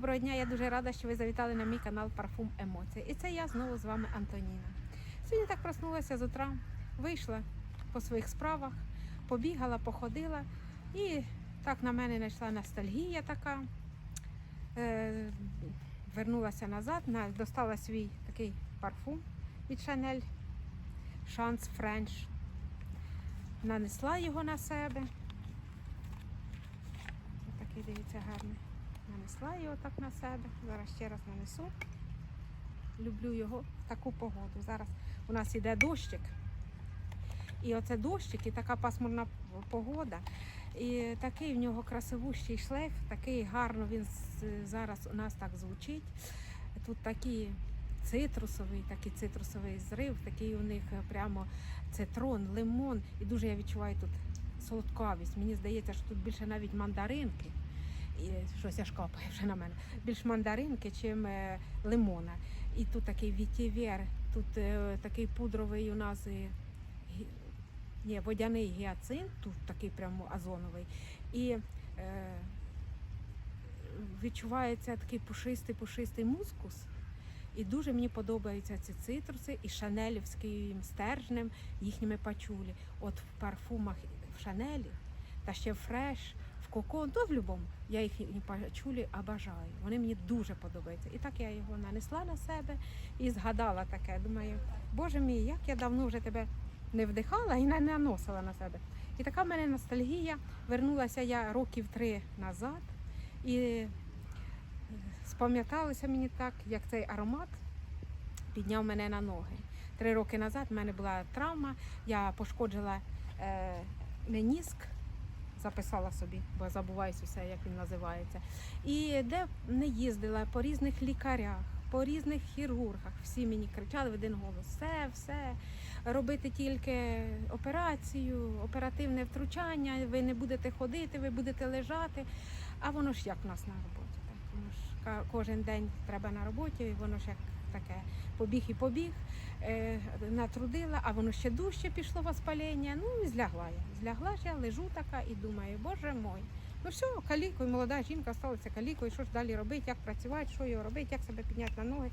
доброго дня. Я дуже рада, що ви завітали на мій канал Парфум Емоції. І це я знову з вами Антоніна. Сьогодні так проснулася з утра, вийшла по своїх справах, побігала, походила і так на мене знайшла ностальгія така. Е, вернулася назад, на, достала свій такий парфум від Chanel Chance French. Нанесла його на себе. Ось такий, дивіться, гарний. Нанесла його так на себе. Зараз ще раз нанесу. Люблю його в таку погоду. Зараз у нас іде дощик. І оце дощик, і така пасмурна погода. І такий в нього красивущий шлейф, такий гарно він зараз у нас так звучить. Тут такий цитрусовий, такий цитрусовий зрив, такий у них прямо цитрон, лимон. І дуже я відчуваю тут солодкавість. Мені здається, що тут більше навіть мандаринки. І щось аж капає вже на мене. Більш мандаринки, чим е, лимона. І тут такий вітівер, тут е, такий пудровий у нас е, ні, водяний гіацинт, тут такий прямо озоновий. І е, відчувається такий пушистий, пушистий мускус. І дуже мені подобаються ці цитруси і шанелівським стержнем їхніми пачулі. От в парфумах в Шанелі та ще Фреш, Кокон, то в любому. Я їхні пачулі обожаю. Вони мені дуже подобаються. І так я його нанесла на себе і згадала таке. Думаю, боже мій, як я давно вже тебе не вдихала і не наносила на себе. І така в мене ностальгія. Вернулася я років три назад і е, спам'яталося мені так, як цей аромат підняв мене на ноги. Три роки назад в мене була травма, я пошкоджила е, меніск, записала собі, бо забуваюся все, як він називається. І де не їздила по різних лікарях, по різних хірургах, всі мені кричали в один голос: все, все, робити тільки операцію, оперативне втручання, ви не будете ходити, ви будете лежати. А воно ж як в нас на роботі. Так? Воно ж кожен день треба на роботі, і воно ж як таке побіг і побіг, е, натрудила, а воно ще дужче пішло воспалення. Ну і злягла я. Злягла ж я, лежу така і думаю, боже мой. Ну все, калікою, молода жінка сталася калікою, що ж далі робити, як працювати, що його робити, як себе підняти на ноги.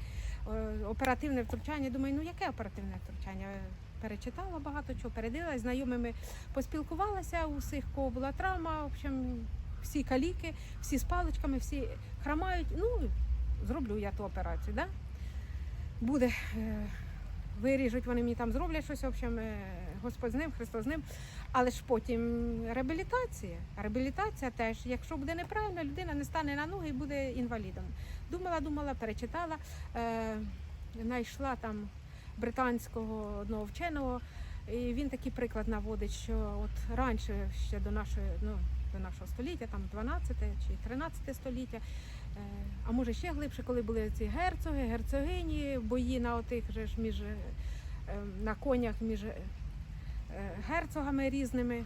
Е, Оперативне втручання. Думаю, ну яке оперативне втручання? Перечитала багато чого, передивилась, знайомими поспілкувалася, у всіх кого була травма, в общем, всі каліки, всі з паличками, всі хромають. Ну, зроблю я ту операцію, да? Буде. е, Виріжуть, вони мені там зроблять щось, в общем, е, Господь з ним, Христос з ним. Але ж потім реабілітація. Реабілітація теж, якщо буде неправильно, людина не стане на ноги і буде інвалідом. Думала, думала, перечитала, е, знайшла там британського одного вченого, і він такий приклад наводить, що от раніше ще до нашої, ну, до нашого століття, там 12 чи 13 століття, а може ще глибше, коли були ці герцоги, герцогині, бої на отих же ж між е, на конях між е, герцогами різними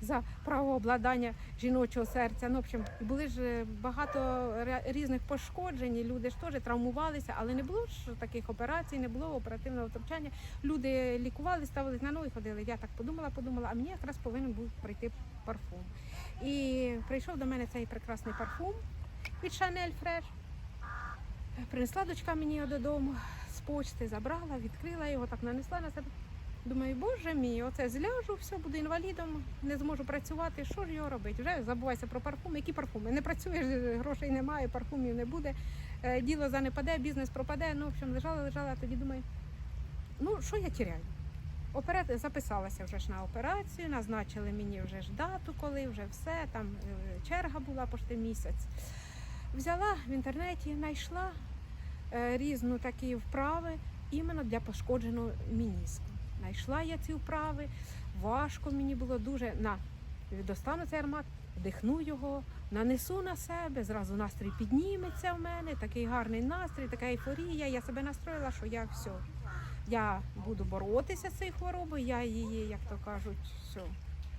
за право обладнання жіночого серця. Ну, в общем, були ж е, багато різних пошкоджень, люди ж теж травмувалися, але не було ж таких операцій, не було оперативного втручання. Люди лікували, ставились на ноги, ходили. Я так подумала, подумала, а мені якраз повинен був прийти парфум. І прийшов до мене цей прекрасний парфум від Chanel Fresh. Принесла дочка мені його додому з почти, забрала, відкрила його, так нанесла на себе. Думаю, боже мій, оце зляжу, все, буду інвалідом, не зможу працювати. Що ж його робити? Вже забувайся про парфуми. Які парфуми? Не працюєш, грошей немає, парфумів не буде, е, діло занепаде, бізнес пропаде. Ну, в общем, лежала, лежала, тоді думаю, ну що я тіряю? Опера... Записалася вже ж на операцію, назначили мені вже ж дату, коли вже все, там е, черга була пошти місяць. Взяла в інтернеті, знайшла е, різну такі вправи іменно для пошкодженого мініску. Знайшла я ці вправи, важко мені було дуже. На, достану цей аромат, вдихну його, нанесу на себе, зразу настрій підніметься в мене, такий гарний настрій, така ейфорія. Я себе настроїла, що я все. Я буду боротися з цією хворобою, я її, як то кажуть, все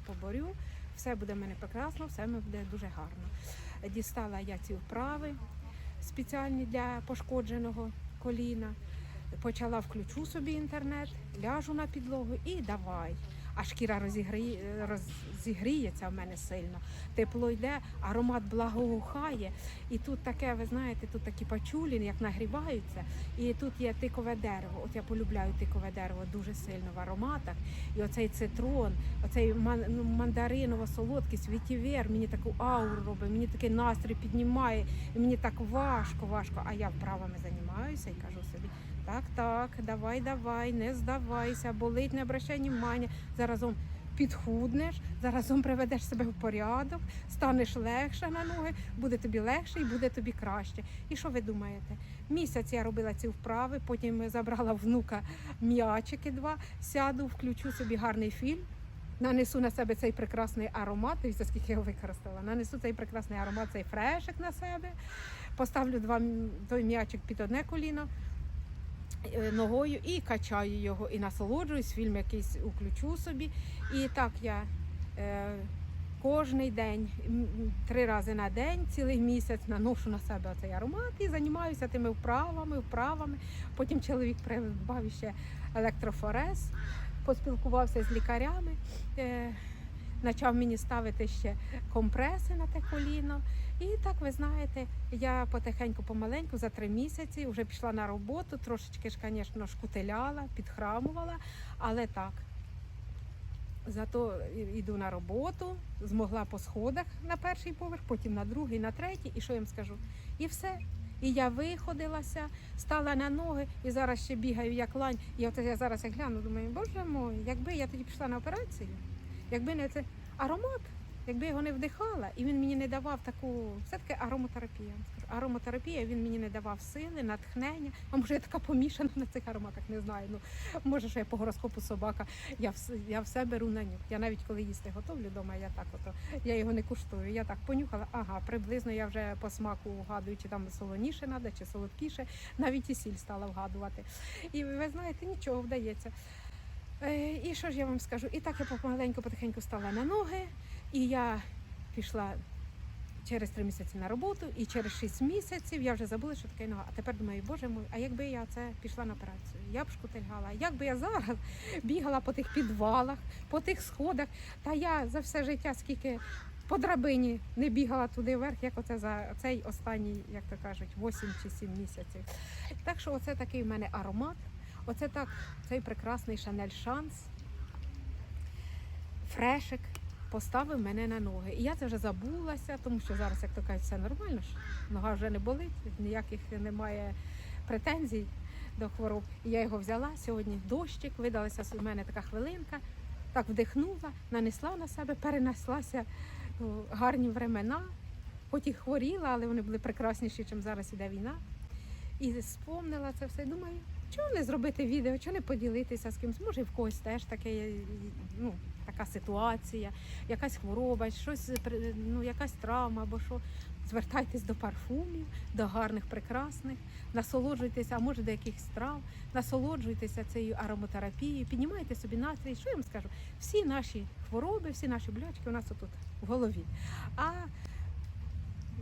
поборю. Все буде в мене прекрасно, все буде дуже гарно. Дістала я ці вправи спеціальні для пошкодженого коліна. Почала включу собі інтернет, ляжу на підлогу і давай. А шкіра розігріє, розігріється в мене сильно. Тепло йде, аромат благоухає. І тут таке, ви знаєте, тут такі пачулі, як нагріваються. І тут є тикове дерево. От я полюбляю тикове дерево дуже сильно в ароматах. І оцей цитрон, оцей ну, мандаринова солодкість, вітівер, мені таку ауру робить, мені такий настрій піднімає. І мені так важко, важко. А я вправами займаюся і кажу собі. Так, так, давай, давай, не здавайся, болить, не обращай внимання. Заразом підхуднеш, заразом приведеш себе в порядок, станеш легше на ноги, буде тобі легше і буде тобі краще. І що ви думаєте? Місяць я робила ці вправи, потім забрала внука м'ячики два, сяду, включу собі гарний фільм. Нанесу на себе цей прекрасний аромат, дивіться, скільки я використала. Нанесу цей прекрасний аромат, цей фрешик на себе, поставлю два той м'ячик під одне коліно, ногою і качаю його, і насолоджуюсь, фільм якийсь уключу собі. І так я е, кожний день, три рази на день, цілий місяць наношу на себе цей аромат і займаюся тими вправами, вправами. Потім чоловік придбав ще електрофорез, поспілкувався з лікарями. Е, Почав мені ставити ще компреси на те коліно. І так, ви знаєте, я потихеньку, помаленьку, за три місяці вже пішла на роботу, трошечки ж, звісно, шкутиляла, підхрамувала, але так. Зато йду на роботу, змогла по сходах на перший поверх, потім на другий, на третій. І що я їм скажу? І все. І я виходилася, стала на ноги і зараз ще бігаю як лань. І от я зараз як гляну, думаю, боже мой, якби я тоді пішла на операцію, якби не це аромат, якби його не вдихала, і він мені не давав таку, все таки аромотерапія. я вам скажу. Аромотерапія, він мені не давав сили, натхнення. А може я така помішана на цих ароматах, не знаю. Ну може, що я по гороскопу собака. Я все, я все беру на нюх. Я навіть коли їсти готовлю вдома, я так ото я його не куштую. Я так понюхала, ага, приблизно я вже по смаку вгадую, чи там солоніше треба, чи солодкіше. Навіть і сіль стала вгадувати. І ви знаєте, нічого вдається. Е, І що ж я вам скажу? І так я помаленьку, потихеньку стала на ноги, і я пішла через три місяці на роботу, і через шість місяців я вже забула, що таке нога. А тепер думаю, боже мой, а якби я це пішла на операцію, я б шкутильгала, як би я зараз бігала по тих підвалах, по тих сходах, та я за все життя скільки. По драбині не бігала туди вверх, як оце за цей останній, як то кажуть, 8 чи 7 місяців. Так що оце такий в мене аромат. Оце так, цей прекрасний Шанель Шанс. Фрешик поставив мене на ноги. І я це вже забулася, тому що зараз, як то кажуть, все нормально ж. Нога вже не болить, ніяких немає претензій до хвороб. І я його взяла сьогодні. Дощик, видалася з мене така хвилинка, так вдихнула, нанесла на себе, перенеслася у гарні времена. Хоч і хворіла, але вони були прекрасніші, ніж зараз іде війна. І спомнила це все. Думаю, чого не зробити відео, чого не поділитися з кимось? Може, в когось теж таке, ну, така ситуація, якась хвороба, щось, ну, якась травма або що. Звертайтесь до парфумів, до гарних, прекрасних, насолоджуйтеся, а може до якихось трав, насолоджуйтеся цією ароматерапією, піднімайте собі настрій. Що я вам скажу? Всі наші хвороби, всі наші болячки у нас отут в голові. А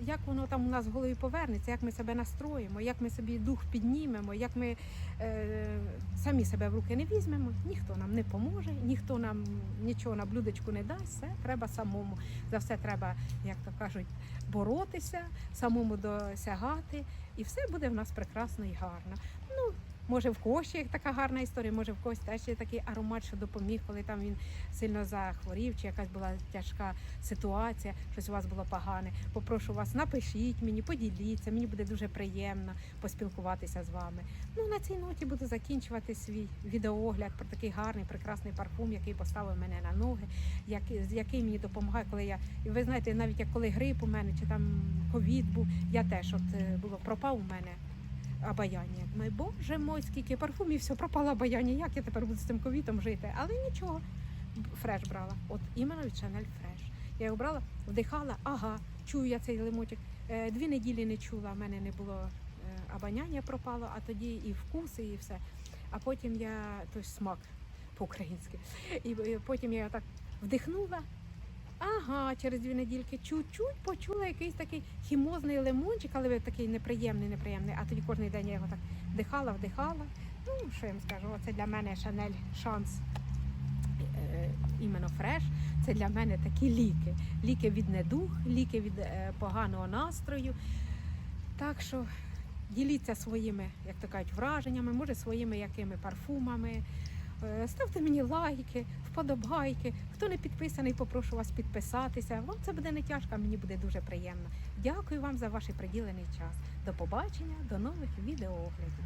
як воно там у нас в голові повернеться, як ми себе настроїмо, як ми собі дух піднімемо, як ми е, самі себе в руки не візьмемо, ніхто нам не поможе, ніхто нам нічого на блюдечку не дасть. Все треба самому. За все треба, як то кажуть, боротися, самому досягати, і все буде в нас прекрасно і гарно. Ну, Може, в когось є така гарна історія, може в когось теж є такий аромат, що допоміг, коли там він сильно захворів, чи якась була тяжка ситуація, щось у вас було погане. Попрошу вас, напишіть мені, поділіться, мені буде дуже приємно поспілкуватися з вами. Ну на цій ноті буду закінчувати свій відеоогляд про такий гарний, прекрасний парфум, який поставив мене на ноги, який, який мені допомагає, коли я. І ви знаєте, навіть як коли грип у мене, чи там ковід був, я теж от е, було пропав у мене обаяння. Думаю, боже мой, скільки парфумів, все пропало обаяння. Як я тепер буду з цим ковітом жити? Але нічого. Фреш брала. От іменно від Chanel Fresh. Я його брала, вдихала, ага, чую я цей лимочок. Е, Дві неділі не чула, в мене не було е, обоняння пропало, а тоді і вкус, і все. А потім я той смак по-українськи. І е, потім я так вдихнула. Ага, через дві недільки чуть-чуть почула якийсь такий хімозний лимончик, але такий неприємний, неприємний. А тоді кожен день я його так вдихала, вдихала. Ну, що я вам скажу, це для мене Шанель шанс. іменно фреш. Це для мене такі ліки. Ліки від недух, ліки від е, поганого настрою. Так що діліться своїми, як то кажуть, враженнями, може своїми якими парфумами. Е, Ставте мені лайки, вподобайки. Хто не підписаний, попрошу вас підписатися. Вам це буде не тяжко, а мені буде дуже приємно. Дякую вам за ваш приділений час. До побачення, до нових відеооглядів.